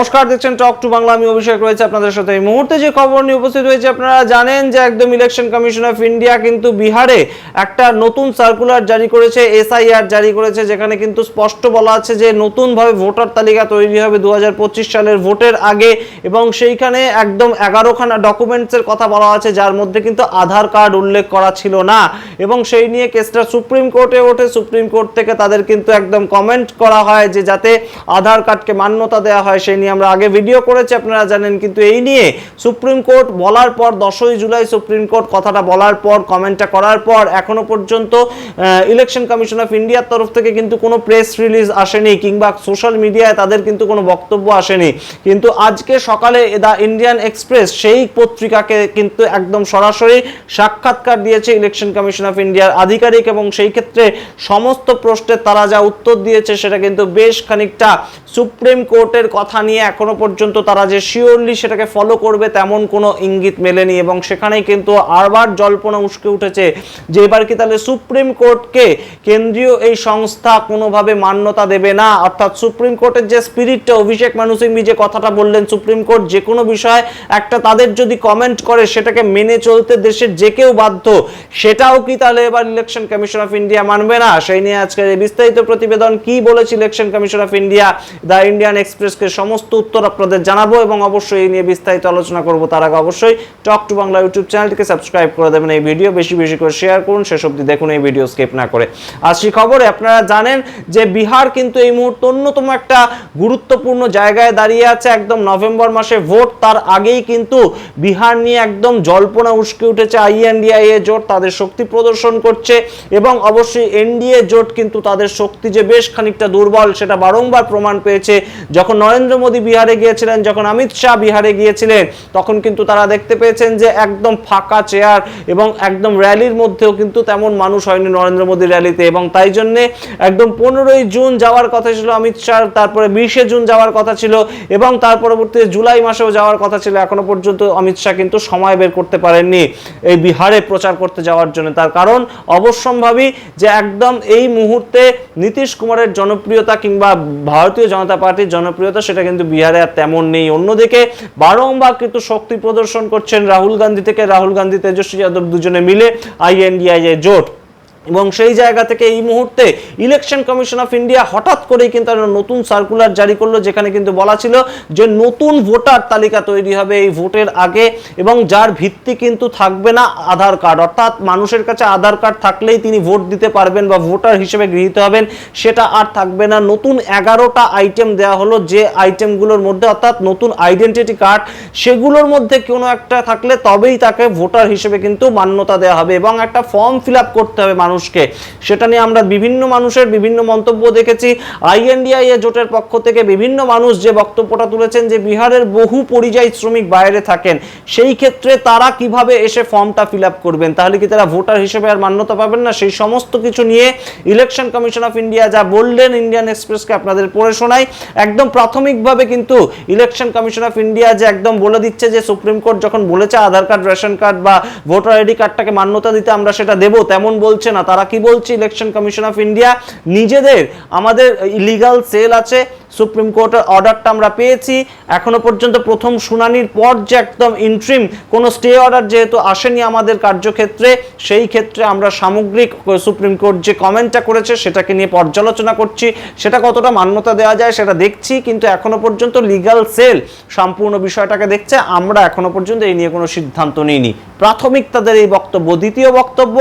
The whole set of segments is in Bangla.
নমস্কার, দেখছেন টক টু বাংলা আমি অভিষেক রয়েছে আপনাদের সাথে। এই মুহূর্তে যে খবর নিয়ে উপস্থিত হয়েছে, আপনারা জানেন যে একদম ইলেকশন কমিশন অফ ইন্ডিয়া কিন্তু বিহারে একটা নতুন সার্কুলার জারি করেছে এসআইআর জারি করেছে, যেখানে কিন্তু স্পষ্ট বলা আছে যে নতুনভাবে ভোটার তালিকা তৈরি হবে দু হাজার পঁচিশ সালের ভোটের আগে এবং সেইখানে একদম এগারোখানা ডকুমেন্টসের কথা বলা আছে, যার মধ্যে কিন্তু আধার কার্ড উল্লেখ করা ছিল না। এবং সেই নিয়ে কেসটা সুপ্রিম কোর্টে ওঠে। সুপ্রিম কোর্ট থেকে তাদের কিন্তু একদম কমেন্ট করা হয় যে যাতে আধার কার্ডকে মান্যতা দেওয়া হয়, সেই নিয়ে আমরা আগে ভিডিও করেছি, আপনারা জানেন, কিন্তু এই নিয়ে সুপ্রিম কোর্ট বলার পর, দশই জুলাই সুপ্রিম কোর্ট কথাটা বলার পর কমেন্টটা করার পর, এখনও পর্যন্ত ইলেকশন কমিশন অফ ইন্ডিয়ার তরফ থেকে কিন্তু কোনো প্রেস রিলিজ আসেনি, কিংবা সোশ্যাল মিডিয়ায় তাদের কিন্তু কোনো বক্তব্য আসেনি। কিন্তু আজকে সকালে দ্য ইন্ডিয়ান এক্সপ্রেস সেই পত্রিকাকে কিন্তু একদম সরাসরি সাক্ষাৎকার দিয়েছে ইলেকশন কমিশন অফ ইন্ডিয়ার আধিকারিক, এবং সেই ক্ষেত্রে সমস্ত প্রশ্নের তারা যা উত্তর দিয়েছে, সেটা কিন্তু বেশ খানিকটা সুপ্রিম কোর্টের কথা নিয়ে এখনও পর্যন্ত তারা যে শিওরলি সেটাকে ফলো করবে তেমন কোনো ইঙ্গিত মেলেনি এবং সেখানেই কিন্তু আরবার জল্পনা উস্কে উঠেছে যে এবার কি তাহলে সুপ্রিম কোর্টকে কেন্দ্রীয় এই সংস্থা কোনোভাবে মান্যতা দেবে না? অর্থাৎ সুপ্রিম কোর্টের যে স্পিরিটটা অভিষেক মানু সিংভি যে কথাটা বললেন, সুপ্রিম কোর্ট যে কোনো বিষয় একটা তাদের যদি কমেন্ট করে সেটাকে মেনে চলতে দেশের যে কেউ বাধ্য, সেটাও কি তাহলে এবার ইলেকশন কমিশন অফ ইন্ডিয়া মানবে না? সেই নিয়ে আজকের এই বিস্তারিত প্রতিবেদন কি বলেছে election commission of India the Indian এক্সপ্রেসকে সমস্ত উত্তর আপনাদের জানাব এবং অবশ্যই এই নিয়ে বিস্তারিত আলোচনা করব। তার আগে অবশ্যই টক টু বাংলা ইউটিউব চ্যানেলটিকে সাবস্ক্রাইব করে দেবেন, এই ভিডিও বেশি বেশি করে শেয়ার করুন, শেষ অবধি দেখুন, এই ভিডিও স্কিপ না করে। আসছি খবরে আপনারা জানেন যে বিহার কিন্তু এই মুহূর্তে অন্যতম একটা গুরুত্বপূর্ণ জায়গায় দাঁড়িয়ে আছে। একদম নভেম্বর মাসে ভোট, তার আগেই কিন্তু বিহার নিয়ে একদম জল্পনা উস্কে উঠেছে। আইএনডিআইএ জোট তাদের শক্তি প্রদর্শন করছে এবং অবশ্যই এনডিএ জোট কিন্তু তাদের শক্তি যে বেশ খানিকটা দুর্বল, সেটা বারংবার প্রমাণ পেয়েছে। যখন নরেন্দ্র মোদী বিহারে গিয়েছিলেন, যখন অমিত শাহ বিহারে গিয়েছিলেন, তখন কিন্তু তারা দেখতে পেয়েছেন যে একদম ফাঁকা চেয়ার এবং একদম র্যালির মধ্যেও কিন্তু তেমন মানুষ হয়নি নরেন্দ্র মোদী র্যালিতে। এবং তাই জন্যে একদম পনেরোই জুন যাওয়ার কথা ছিল অমিত শাহ, তারপরে বিশে জুন যাওয়ার কথা ছিল এবং তার পরবর্তীতে জুলাই মাসেও যাওয়ার কথা ছিল। এখনও পর্যন্ত অমিত শাহ কিন্তু সময় বের করতে পারেননি এই বিহারে প্রচার করতে যাওয়ার জন্য। তার কারণ অবশ্যম্ভাবী যে একদম এই মুহূর্তে নীতিশ কুমারের জনপ্রিয়তা কিংবা ভারতীয় জনতা পার্টির জনপ্রিয়তা, সেটা কিন্তু বিহারে আর তেমন নেই। অন্যদিকে বারংবার কিন্তু শক্তি প্রদর্শন করছেন রাহুল গান্ধী থেকে। রাহুল গান্ধী, তেজস্বী যাদব দুজনে মিলে আইএনডিআই জোট। এবং সেই জায়গা থেকে এই মুহূর্তে ইলেকশন কমিশন অফ ইন্ডিয়া হঠাৎ করেই কিন্তু নতুন সার্কুলার জারি করল, যেখানে কিন্তু বলা ছিল যে নতুন ভোটার তালিকা তৈরি হবে এই ভোটের আগে এবং যার ভিত্তি কিন্তু থাকবে না আধার কার্ড। অর্থাৎ মানুষের কাছে আধার কার্ড থাকলেই তিনি ভোট দিতে পারবেন বা ভোটার হিসেবে গৃহীত হবেন, সেটা আর থাকবে না। নতুন এগারোটা আইটেম দেওয়া হলো, যে আইটেমগুলোর মধ্যে অর্থাৎ নতুন আইডেন্টিটি কার্ড সেগুলোর মধ্যে কোনো একটা থাকলে তবেই তাকে ভোটার হিসেবে কিন্তু মান্যতা দেওয়া হবে এবং একটা ফর্ম ফিল করতে হবে মানুষকে। সেটা নিয়ে আমরা বিভিন্ন মানুষের বিভিন্ন মন্তব্য দেখেছি। আইএনডিআইএ জোটের পক্ষ থেকে বিভিন্ন মানুষ যে বক্তব্যটা তুলেছেন যে বিহারের বহু পরিযায়ী শ্রমিক বাইরে থাকেন, সেই ক্ষেত্রে তারা কীভাবে এসে ফর্মটা ফিল করবেন? তাহলে কি তারা ভোটার হিসেবে আর মান্যতা পাবেন না? সেই সমস্ত কিছু নিয়ে ইলেকশন কমিশন অফ ইন্ডিয়া যা বললেন ইন্ডিয়ান এক্সপ্রেসকে আপনাদের পড়ে শোনাই। একদম প্রাথমিকভাবে কিন্তু ইলেকশন কমিশন অফ ইন্ডিয়া যে একদম বলে দিচ্ছে যে সুপ্রিম কোর্ট যখন বলেছে আধার কার্ড, রেশন কার্ড বা ভোটার আইডি কার্ডটাকে মান্যতা দিতে আমরা সেটা দেবো, তেমন বলছে না। তারা কি বলছে? ইলেকশন কমিশন অফ ইন্ডিয়া নিজেদের, আমাদের ইলিগাল সেল আছে সুপ্রিম কোর্টের অর্ডারটা আমরা পেয়েছি, এখনও পর্যন্ত প্রথম শুনানির পর যে একদম ইন্ট্রিম কোনো স্টে অর্ডার যেহেতু আসেনি আমাদের কার্যক্ষেত্রে, সেই ক্ষেত্রে আমরা সামগ্রিক সুপ্রিম কোর্ট যে কমেন্টটা করেছে, সেটাকে নিয়ে পর্যালোচনা করছি। সেটা কতটা মান্যতা দেওয়া যায় সেটা দেখছি, কিন্তু এখনও পর্যন্ত লিগাল সেল সম্পূর্ণ বিষয়টাকে দেখছে। আমরা এখনও পর্যন্ত এই নিয়ে কোনো সিদ্ধান্ত নিইনি। প্রাথমিক তাদের এই বক্তব্য। দ্বিতীয় বক্তব্য,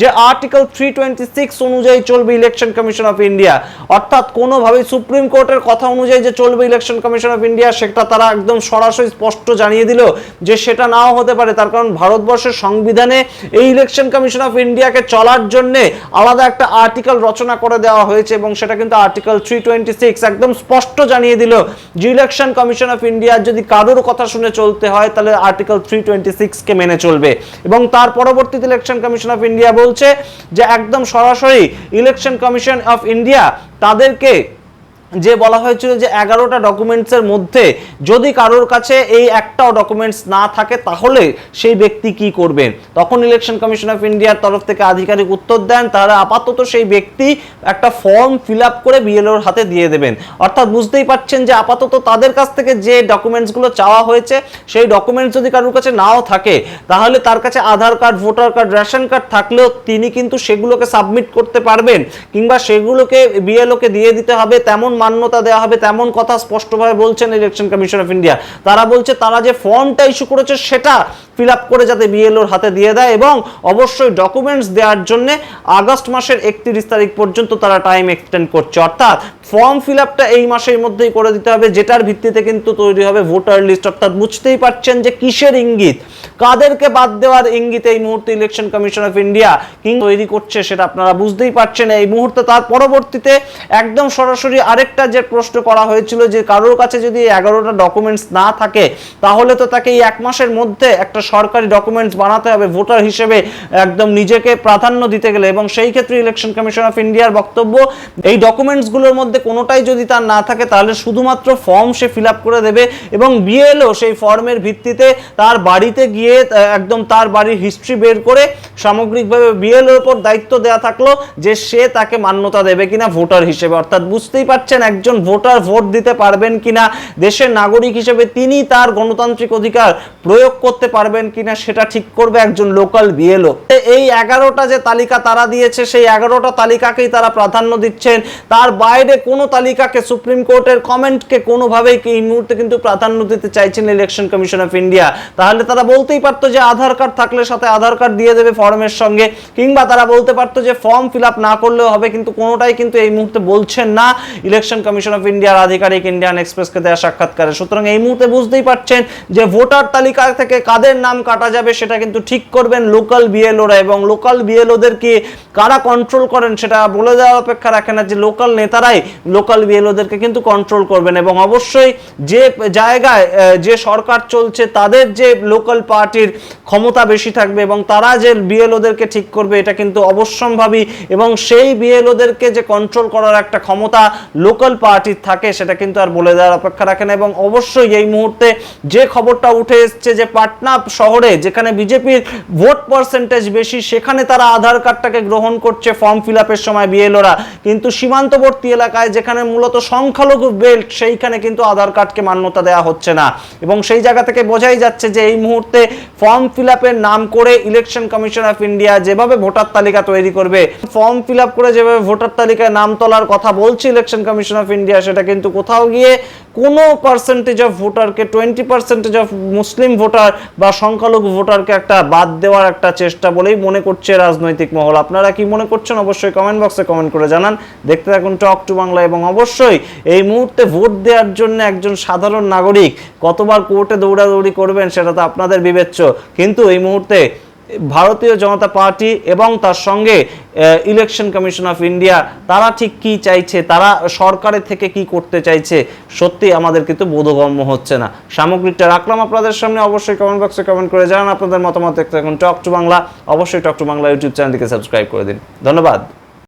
যে আর্টিকেল থ্রি টোয়েন্টি সিক্স অনুযায়ী চলবে ইলেকশন কমিশন অফ ইন্ডিয়া অর্থাৎ কোনোভাবেই সুপ্রিম কোর্টের কথা অনুযায়ী যে চলবে ইলেকশন কমিশন অফ ইন্ডিয়া সেটা তারা একদম সরাসরি স্পষ্ট জানিয়ে দিল যে সেটা নাও হতে পারে। তার কারণ ভারতবর্ষের সংবিধানে এই ইলেকশন কমিশন অফ ইন্ডিয়াকে চলার জন্য আলাদা একটা আর্টিকেল রচনা করে দেওয়া হয়েছে এবং সেটা কিন্তু আর্টিকেল থ্রি টোয়েন্টি সিক্স একদম স্পষ্ট জানিয়ে দিল যে ইলেকশন কমিশন অফ ইন্ডিয়ার যদি কারোর কথা শুনে চলতে হয়, তাহলে আর্টিকেল থ্রি টোয়েন্টি সিক্সকে মেনে চলবে। এবং তার পরবর্তীতে ইলেকশন কমিশন অফ ইন্ডিয়া বলছে যে একদম সরাসরি ইলেকশন কমিশন অফ ইন্ডিয়া তাদেরকে যে বলা হয়েছিল যে এগারোটা ডকুমেন্টসের মধ্যে যদি কারোর কাছে এই একটাও ডকুমেন্টস না থাকে, তাহলে সেই ব্যক্তি কি করবেন তখন ইলেকশন কমিশন অফ ইন্ডিয়ার তরফ থেকে আধিকারিক উত্তর দেন, তারা আপাতত সেই ব্যক্তি একটা ফর্ম ফিল আপ করে বিএলওর হাতে দিয়ে দেবেন। অর্থাৎ বুঝতেই পারছেন যে আপাতত তাদের কাছ থেকে যে ডকুমেন্টসগুলো চাওয়া হয়েছে, সেই ডকুমেন্টস যদি কারোর কাছে নাও থাকে, তাহলে তার কাছে Aadhaar card, voter card, ration card থাকলেও তিনি কিন্তু সেগুলোকে সাবমিট করতে পারবেন, কিংবা সেগুলোকে বিএলওকে দিয়ে দিতে হবে, তেমন মান্যতা দেওয়া হবে, তেমন কথা স্পষ্টভাবে বলছেন ইলেকশন কমিশন অফ ইন্ডিয়া তারা বলছে, তারা যে ফর্মটা ইস্যু করেছে, সেটা ফিল করে যাতে বিএলওর হাতে দিয়ে দেয় এবং অবশ্যই ডকুমেন্টস দেওয়ার জন্য আগস্ট মাসের একত্রিশ তারিখ পর্যন্ত তারা টাইম এক্সটেন্ড করছে। অর্থাৎ ফর্ম ফিল এই মাসের মধ্যেই করে দিতে হবে, যেটার ভিত্তিতে কিন্তু তৈরি হবে ভোটার লিস্ট অর্থাৎ বুঝতেই পারছেন যে কিসের ইঙ্গিত, কাদেরকে বাদ দেওয়ার ইঙ্গিত এই মুহূর্তে ইলেকশন কমিশন অফ ইন্ডিয়া কিং তৈরি করছে, সেটা আপনারা বুঝতেই পারছেন। এই মুহূর্তে তার পরবর্তীতে একদম সরাসরি আরেকটা যে প্রশ্ন করা হয়েছিল যে কারোর কাছে যদি এগারোটা ডকুমেন্টস না থাকে, তাহলে তো তাকে এই এক মাসের মধ্যে একটা সরকারি ডকুমেন্টস বানাতে হবে ভোটার হিসেবে একদম নিজেকে প্রাধান্য দিতে গেলে। এবং সেই ক্ষেত্রে ইলেকশন কমিশন অফ ইন্ডিয়ার বক্তব্য, এই ডকুমেন্টসগুলোর মধ্যে কোনোটাই যদি তার না থাকে, তাহলে শুধুমাত্র ফর্ম সে ফিল করে দেবে এবং বিএলও সেই ফর্মের ভিত্তিতে তার বাড়িতে গিয়ে একদম তার বাড়ির হিস্ট্রি বের করে সামগ্রিকভাবে বিএলওর উপর দায়িত্ব দেওয়া থাকল যে সে তাকে মান্যতা দেবে কিনা ভোটার হিসেবে। অর্থাৎ বুঝতেই পারছেন একজন ভোটার ভোট দিতে পারবেন কিনা, দেশের নাগরিক হিসেবে তিনি তার গণতান্ত্রিক অধিকার প্রয়োগ করতে পারবেন কিনা সেটা ঠিক করবে একজন লোকাল বিএলও। এই এগারোটা যে তালিকা তারা দিয়েছে, সেই এগারোটা তালিকাকেই তারা প্রাধান্য দিচ্ছেন। তার বাইরে কোনো তালিকাকে সুপ্রিম কোর্টের কমেন্টকে কোনোভাবেই এই মুহূর্তে কিন্তু প্রাধান্য দিতে চাইছেন ইলেকশন কমিশন অফ ইন্ডিয়া। তাহলে তারা বলতেই পারতো যে আধার কার্ড থাকলে সাথে আধার কার্ড দিয়ে দেবে ফর্মের সঙ্গে, কিংবা তারা বলতে পারতো যে ফর্ম ফিল না করলেও হবে, কিন্তু কোনোটাই কিন্তু এই মুহূর্তে বলছেন না। ইলেকশন কমিশন অফ ইন্ডিয়ার আধিকারিক ইন্ডিয়ান এক্সপ্রেসকে দেওয়া সাক্ষাৎকারে সুতরাং এই মুহূর্তে বুঝতেই পারছেন যে ভোটার তালিকা থেকে কাদের নাম কাটা যাবে সেটা কিন্তু ঠিক করবেন লোকাল বিএলওরা এবং লোকাল বিএলওদেরকে কারা কন্ট্রোল করেন সেটা বলে দেওয়ার অপেক্ষা রাখে না যে লোকাল নেতারাই লোকাল বিএলওদেরকে কিন্তু কন্ট্রোল করবেন এবং অবশ্যই যে জায়গায় যে সরকার চলছে তাদের যে লোকাল পার্টির ক্ষমতা বেশি থাকবে এবং তারা যে বিএলওদেরকে ঠিক করবে এটা কিন্তু অবশ্যম্ভাবী এবং সেই বিএলওদেরকে যে কন্ট্রোল করার একটা ক্ষমতা লোকাল পার্টির থাকে, সেটা কিন্তু আর বলে দেওয়ার অপেক্ষা রাখে না। এবং অবশ্যই এই মুহূর্তে যে খবরটা উঠে এসছে যে পাটনা শহরে, যেখানে বিজেপির ভোট পার্সেন্টেজ বেশি, সেখানে তারা আধার কার্ডটাকে গ্রহণ করছে ফর্ম ফিল আপের সময় বিএলওরা। কিন্তু সীমান্তবর্তী এলাকায় যেখানে মূলত সংখ্যালঘু বেল্ট সেইখানে কিন্তু আধার কার্ডকে মান্যতা দেওয়া হচ্ছে না। এবং সেই জায়গা থেকে বোঝাই যাচ্ছে যে এই মুহূর্তে ফর্ম ফিল আপের নাম করে ইলেকশন কমিশন অফ ইন্ডিয়া যেভাবে ভোটার তালিকা তৈরি করবে ফর্ম ফিল আপ করে যেভাবে ভোটার তালিকায় নাম তোলার কথা বলছে ইলেকশন কমিশন অফ ইন্ডিয়া সেটা কিন্তু কোথাও গিয়ে কোনো percentage of ভোটারকে twenty percentage of Muslim voter বা সংখ্যালঘু ভোটারকে একটা বাদ দেওয়ার একটা চেষ্টা বলেই মনে করছে রাজনৈতিক মহল। আপনারা কি মনে করছেন? অবশ্যই কমেন্ট বক্সে কমেন্ট করে জানান। দেখতে থাকুন টক টু বাংলা এবং অবশ্যই এই মুহূর্তে ভোট দেওয়ার জন্য একজন সাধারণ নাগরিক কতবার কোর্টে দৌড়াদৌড়ি করবেন সেটা তো আপনাদের বিবেচ্য। কিন্তু এই মুহূর্তে ভারতীয় জনতা পার্টি এবং তার সঙ্গে ইলেকশন কমিশন অফ ইন্ডিয়া তারা ঠিক কি চাইছে, তারা সরকারের থেকে কি করতে চাইছে, সত্যি আমাদের কিন্তু বোধগম্য হচ্ছে না। সামগ্রিকটা রাখলাম আপনাদের সামনে অবশ্যই কমেন্ট বক্সে কমেন্ট করে জানান। আপনাদের মতামত দেখতে থাকুন টক টু বাংলা। অবশ্যই টক টু বাংলা ইউটিউব চ্যানেলটিকে সাবস্ক্রাইব করে দিন। ধন্যবাদ।